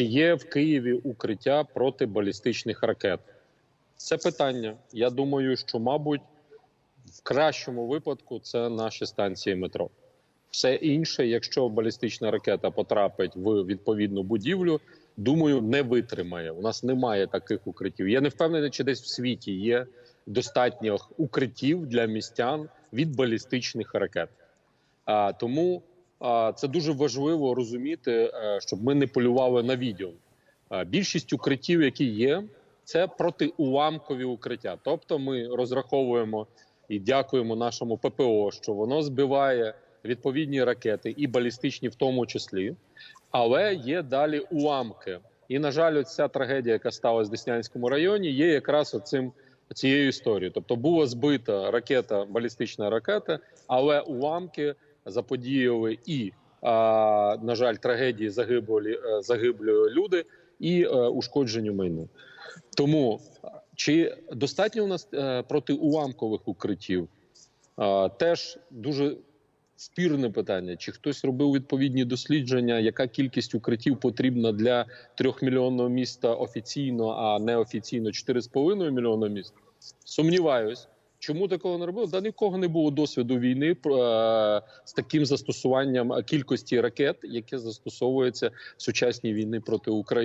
чи є в Києві укриття проти балістичних ракет? Це питання. Я думаю, що, мабуть, в кращому випадку це наші станції метро. Все інше, якщо балістична ракета потрапить в відповідну будівлю, думаю, не витримає. У нас немає таких укриттів. Я не впевнений, чи десь в світі є достатньо укриттів для містян від балістичних ракет. А, тому це дуже важливо розуміти, е, щоб ми не полювали на відео. Більшість укриттів, які є, це протиуламкові укриття. Тобто, ми розраховуємо і дякуємо нашому ППО, що воно збиває відповідні ракети і балістичні, в тому числі. Але є далі уламки. І на жаль, ця трагедія, яка сталася в Деснянському районі, є якраз оцим цією історією. Тобто була збита ракета, балістична ракета, але уламки заподіяли і, на жаль, трагедії загиблі, е, загиблі люди і е, ушкодженню майну. Тому чи достатньо у нас е, протиуламкових укриттів? Е, теж дуже спірне питання. Чи хтось робив відповідні дослідження, яка кількість укриттів потрібна для трьохмільйонного міста офіційно, а неофіційно 4,5 мільйона міст? Сумніваюсь. Чому такого не робили? Да нікого не було досвіду війни е, з таким застосуванням кількості ракет, яке застосовується в сучасній війни проти України.